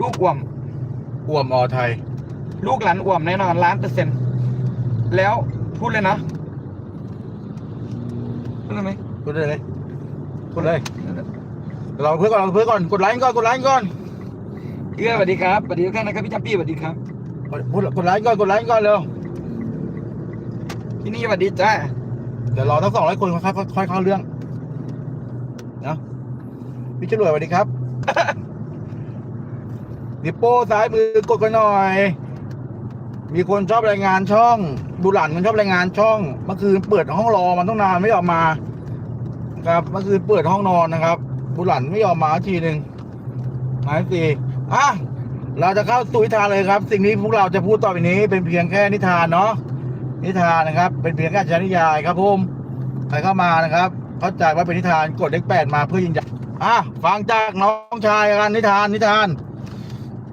ลูกอ่วมอ่วมอไทย ลูกหลานอ่วมแน่นอนล้านเปอร์เซ็นต์แล้วพูดเลยนะพูดเลยไหมพูดได้เลยพูดเลย เราเพื่อนก่อนเราเพื่อนก่อนกดไลค์ก่อนกดไลค์ก่อนเอื้อสวัสดีครับสวัสดีทุกท่านนะครับพี่จัมปี้สวัสดีครับพูดกดไลค์ก่อนกดไลค์ก่อนเร็วที่นี่สวัสดีจ้าเดี๋ยวรอทั้งสองร้อยคนครับค่อยเข้าเรื่องนะพี่จรวดสวัสดีครับ นิวโป้ซ้ายมือกดกันหน่อย มีคนชอบรายงานช่อง บุหลันมันชอบรายงานช่องเมื่อคืนเปิดห้องรอมันต้องนานไม่ยอมมาครับเมื่อคืนเปิดห้องนอนนะครับ บุหลันไม่ยอมมาสักทีหนึ่งหมายสี่อะเราจะเข้าสู่นิทานเลยครับ สิ่งนี้พวกเราจะพูดต่อไปนี้เป็นเพียงแค่นิทานเนาะนิทานนะครับ เป็นเพียงแค่ชนิยายครับผมใครเข้ามานะครับ เข้าใจว่าเป็นนิทานกดเลขแปดมาเพื่อยืนยันอะฟังจากน้องชายกันนิทานนิทาน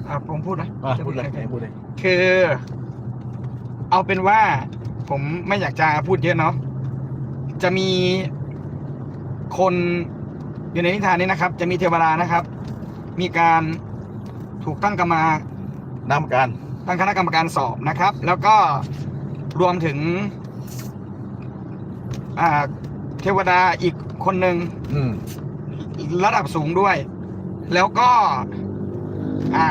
อะผมพูดนะอะพูดเลยพูดเลยคือ เอาเป็นว่า ผมไม่อยากจะพูดเยอะเนาะจะมีคนอยู่ในนิทานนี้นะครับ จะมีเทวดานะครับ มีการถูกตั้งกรรมา นำการตั้งคณะกรรมการสอบนะครับ แล้วก็รวมถึง อ่า เทวดาอีกคนหนึ่งอืม ระดับสูงด้วย แล้วก็ อ่า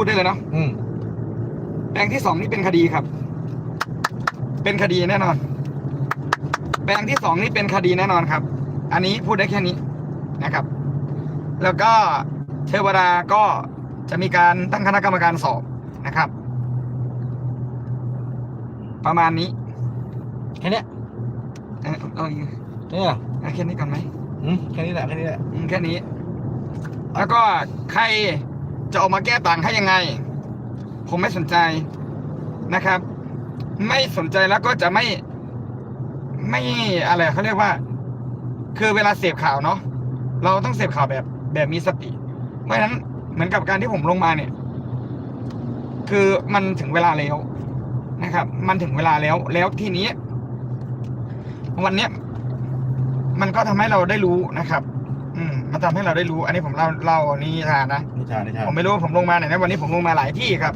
พูดได้เลยเนาะอืมแปลงที่สองนี่เป็นคดีครับ เป็นคดีแน่นอน แปลงที่สองนี่เป็นคดีแน่นอนครับ อันนี้พูดได้แค่นี้นะครับ แล้วก็เทวดาก็จะมีการตั้งคณะกรรมการสอบนะครับ ประมาณนี้แค่เนี้ยเออเอาอีกเนี่ยเอาแค่นี้ก่อนไหมอืมแค่นี้แหละแค่นี้แหละ อืมแค่นี้ แล้วก็ใคร จะออกมาแก้ต่างให้ยังไง ผมไม่สนใจนะครับ ไม่สนใจแล้วก็จะไม่ ไม่อะไรเขาเรียกว่า คือเวลาเสพข่าวเนาะเราต้องเสพข่าวแบบแบบมีสติ เพราะฉะนั้นเหมือนกับการที่ผมลงมาเนี่ย คือมันถึงเวลาแล้วนะครับ มันถึงเวลาแล้ว แล้วทีนี้ วันเนี้ยมันก็ทำให้เราได้รู้นะครับ มมันทำให้เราได้รู้ อันนี้ผมเล่าเล่านิทานนะนิทานนิทานผมไม่รู้ว่าผมลงมาไหนนะวันนี้ผมลงมาหลายที่ครับ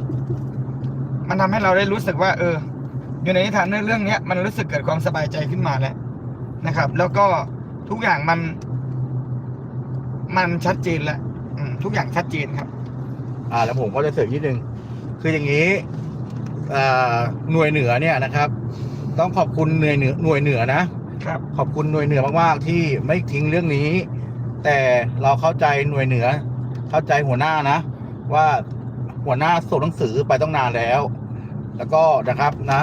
มันทำให้เราได้รู้สึกว่า เออ อยู่ในนิทานเรื่องเนี้ย มันรู้สึกเกิดความสบายใจขึ้นมาแล้วนะครับ แล้วก็ทุกอย่างมัน มันชัดเจนแล้วอืมทุกอย่างชัดเจนครับ อ่า แล้วผมก็จะเสริมนิดนึงคืออย่างนี้อ่าหน่วยเหนือเนี่ยนะครับ ต้องขอบคุณหน่วยเหนือหน่วยเหนือนะครับ ขอบคุณหน่วยเหนือมากๆที่ไม่ทิ้งเรื่องนี้ แต่เราเข้าใจหน่วยเหนือ เข้าใจหัวหน้านะ ว่าหัวหน้าส่งหนังสือไปต้องนานแล้ว แล้วก็นะครับนะ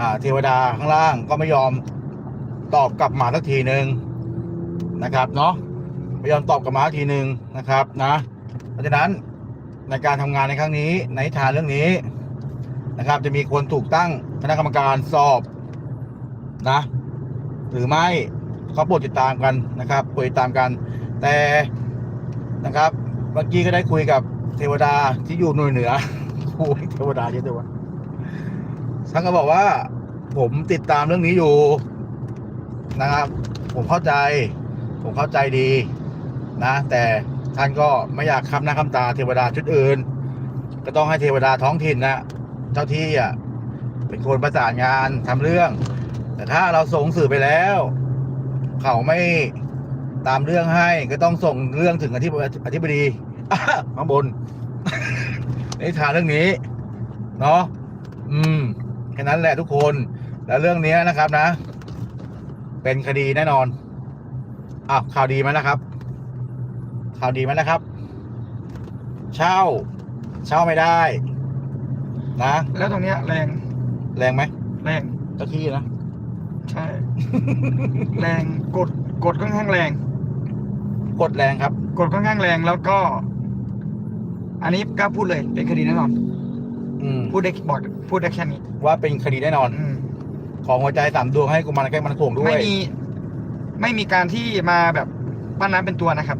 อ่า เทวดาข้างล่างก็ไม่ยอมตอบกลับมาสักทีหนึ่งนะครับ เนาะไม่ยอมตอบกลับมาสักทีหนึ่งนะครับนะ เพราะฉะนั้นในการทำงานในครั้งนี้ในนิทานเรื่องนี้นะครับ จะมีคนถูกตั้งคณะกรรมการสอบนะ หรือไม่ ก็โปรดติดตามกันนะครับโปรดติดตามกัน แต่นะครับเมื่อกี้ก็ได้คุยกับเทวดาที่อยู่หน่วยเหนือโอ้ยเทวดาเยอะจังวะท่านก็บอกว่า ผมติดตามเรื่องนี้อยู่นะครับ ผมเข้าใจ ผมเข้าใจดีนะ แต่ท่านก็ไม่อยากคำหน้าคำตาเทวดาชุดอื่น ก็ต้องให้เทวดาท้องถิ่นนะเจ้าที่อะเป็นคนประสานงานทำเรื่อง แต่ถ้าเราส่งสื่อไปแล้ว เขาไม่ตามเรื่องให้ก็ต้องส่งเรื่องถึงอธิบอธิบดีข้างบนในทานเรื่องนี้เนาะอืมแค่นั้นแหละทุกคน แล้วเรื่องนี้นะครับนะ เป็นคดีแน่นอนอ้าวข่าวดีไหมนะครับ ข่าวดีไหมนะครับ เช่า เช่าไม่ได้ นะ แล้วตรงเนี้ยแรง แรงไหมแรงเจ้าที่นะ ใช่ แรง กดกดค่อนข้างแรง กดแรงครับ กดค่อนข้างแรงแล้วก็ อันนี้กล้าพูดเลยเป็นคดีแน่นอนอืมพูดได้บอกพูดได้แค่นี้ว่าเป็นคดีแน่นอน อืมของหัวใจสามดวงให้กุมารแก้มันโขงด้วย ไม่มี ไม่มีการที่มาแบบปั้นน้ำเป็นตัวนะครับ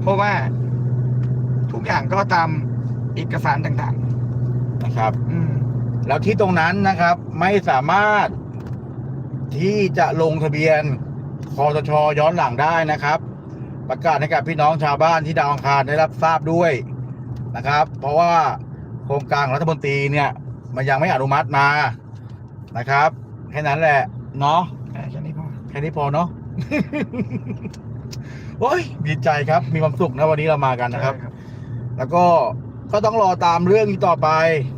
เพราะว่าทุกอย่างก็ตามเอกสารต่างนะครับ ๆ อืม แล้วที่ตรงนั้นนะครับ ไม่สามารถ ที่จะลงทะเบียนคอสชย้อนหลังได้นะครับ ประกาศให้กับพี่น้องชาวบ้านที่ดาวอังคารได้รับทราบด้วยนะครับ เพราะว่าโครงการของรัฐมนตรีเนี่ย มันยังไม่อนุมัติมานะครับ แค่นั้นแหละเนาะแค่นี้พอแค่นี้พอเนาะโอ้ยดีใจครับมีความสุขนะวันนี้เรามากันนะครับใช่แล้วก็ก็ต้องรอตามเรื่องนี้ต่อไป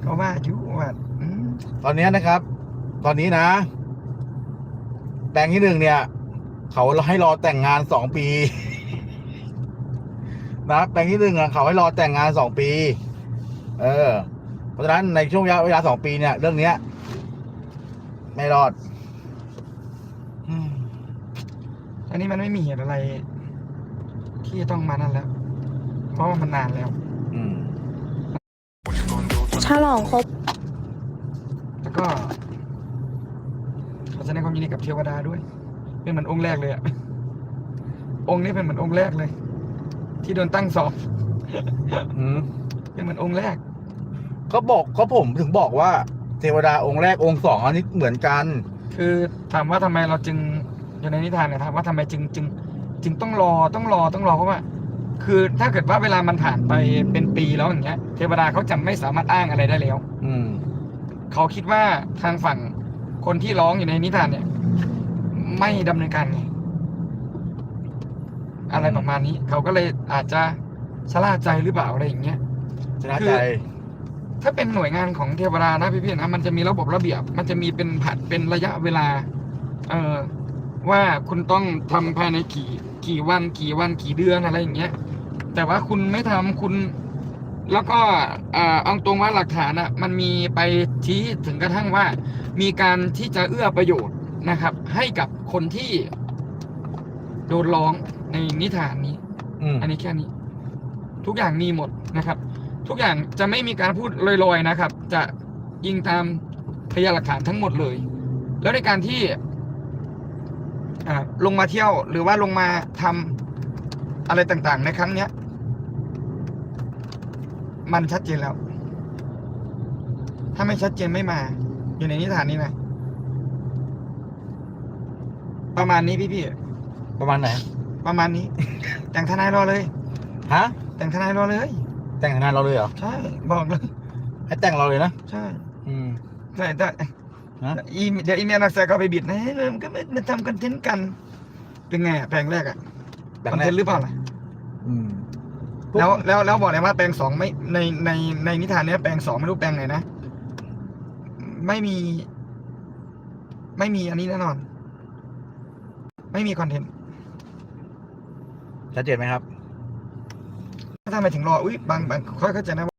เขาว่าอยู่ว่าอืมตอนนี้นะครับ ตอนนี้นะ แปลงที่หนึ่งเนี่ย เขาให้รอแต่งงานสองปี นะแปลงที่หนึ่งอะเขาให้รอแต่งงานสองปี เออ เพราะฉะนั้นในช่วงระยะเวลาสองปีเนี่ย เรื่องเนี้ย ไม่รอดอืมอันนี้มันไม่มีเหตุอะไร ที่จะต้องมานั่นแล้ว เพราะว่ามันนานแล้ว อืม ฉลองครบ แล้วก็ขอ แสดงความยินดีกับเทวดาด้วย เป็นเหมือนองค์แรกเลยอะองค์นี้เป็นเหมือนองค์แรกเลย ที่โดนตั้งสอบอืมเป็นเหมือนองค์แรกก็บอกก็ผมถึงบอกว่าเทวดาองค์แรกองค์สองอันนี้เหมือนกัน คือถามว่าทำไมเราจึงอยู่ในนิทานเนี่ยถามว่าทำไมจึงจึง จึงต้องรอต้องรอต้องรอเพราะว่า คือถ้าเกิดว่าเวลามันผ่านไปเป็นปีแล้วอย่างเงี้ย เทวดาเขาจะไม่สามารถอ้างอะไรได้แล้ว อืม เขาคิดว่าทางฝั่ง คนที่ร้องอยู่ในนิทานเนี่ย ไม่ดำเนินการไงอะไรประมาณนี้ เขาก็เลยอาจจะชะล่าใจหรือเปล่าอะไรอย่างเงี้ยชนะคืใจอถ้าเป็นหน่วยงานของเทวดานะพี่ๆนะมันจะมีระบบระเบียบ มันจะมีเป็นผัดเป็นระยะเวลา เอ่อว่าคุณต้องทำภายในกี่ กี่วันกี่วันกี่เดือนอะไรอย่างเงี้ย แต่ว่าคุณไม่ทำคุณ แล้วก็เอ่อเอาตรงว่าหลักฐานอะมันมีไปชี้ถึงกระทั่งว่า มีการที่จะเอื้อประโยชน์นะครับ ให้กับคนที่โดนร้องในนิทานนี้อืมอันนี้แค่นี้ ทุกอย่างมีหมดนะครับ ทุกอย่างจะไม่มีการพูดลอยๆนะครับ จะยิงตามพยานหลักฐานทั้งหมดเลย แล้วในการที่อ่าลงมาเที่ยวหรือว่าลงมาทำอะไรต่างๆ ในครั้งเนี้ย มันชัดเจนแล้ว ถ้าไม่ชัดเจนไม่มา อยู่ในนิทานนี้นะ ประมาณนี้พี่ประมาณไหนๆประมาณนี้ แต่งทนายรอเลย ฮะ แต่งทนายรอเลย แต่งงานเราเลยเหรอ ใช่ บอกเลย ให้แต่งเราเลยนะ ใช่ อืมใช่แต่ฮะอีเดี๋ยวอีเมลนักแสก็ไปบิดนะเฮ้ยมันก็ไม่มาทำคอนเทนต์กัน เป็นไงอะแปลงแรกอะแต่คงอนแรเทกนต์หรือเปล่าล่ะอืม แล้วแล้วแล้วบอกเลยว่าแปลงสองไม่ในในในนิทานเนี้ยแปลงสองไม่รู้แปลงไหนนะไม่มี ไม่มีอันนี้แน่นอน ไม่มีคอนเทนต์ชัดเจนไหมครับถ้าทำไมถึงรออุ้ยบางบางค่อยเข้าใจนะ